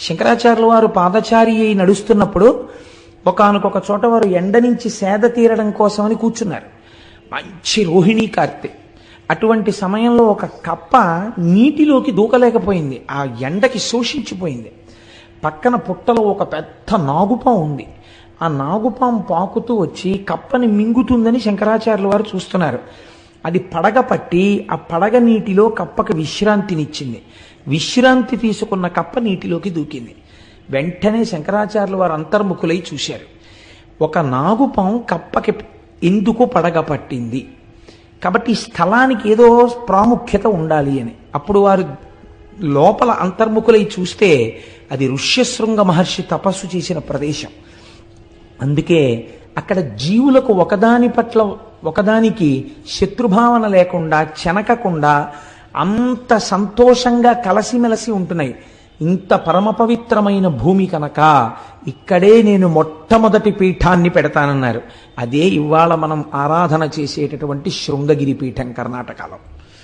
శంకరాచార్యుల వారు పాదచారి అయి నడుస్తున్నప్పుడు ఒకనకొక చోట వారు ఎండ నుంచి సేద తీరడం కోసమని కూర్చున్నారు. మంచి రోహిణీ కార్తె. అటువంటి సమయంలో ఒక కప్ప నీటిలోకి దూకలేకపోయింది. ఆ ఎండకి శోషించిపోయింది. పక్కన పుట్టలో ఒక పెద్ద నాగుపాం ఉంది. ఆ నాగుపాం పాకుతూ వచ్చి కప్పని మింగుతుందని శంకరాచార్యుల వారు చూస్తున్నారు. అది పడగ పట్టి ఆ పడగ నీటిలో కప్పకి విశ్రాంతినిచ్చింది. విశ్రాంతి తీసుకున్న కప్ప నీటిలోకి దూకింది. వెంటనే శంకరాచార్యులు వారు అంతర్ముఖులై చూశారు. ఒక నాగుపం కప్పకి ఎందుకు పడగ పట్టింది? కాబట్టి స్థలానికి ఏదో ప్రాముఖ్యత ఉండాలి అని. అప్పుడు వారు లోపల అంతర్ముఖులై చూస్తే అది ఋష్యశృంగ మహర్షి తపస్సు చేసిన ప్రదేశం. అందుకే అక్కడ జీవులకు ఒకదాని పట్ల ఒకదానికి శత్రుభావన లేకుండా చెనకకుండా అంత సంతోషంగా కలసిమెలసి ఉంటున్నాయి. ఇంత పరమ పవిత్రమైన భూమి కనుక ఇక్కడే నేను మొట్టమొదటి పీఠాన్ని పెడతానన్నారు. అదే ఇవాళ మనం ఆరాధన చేసేటటువంటి శృంగగిరి పీఠం కర్ణాటకలో.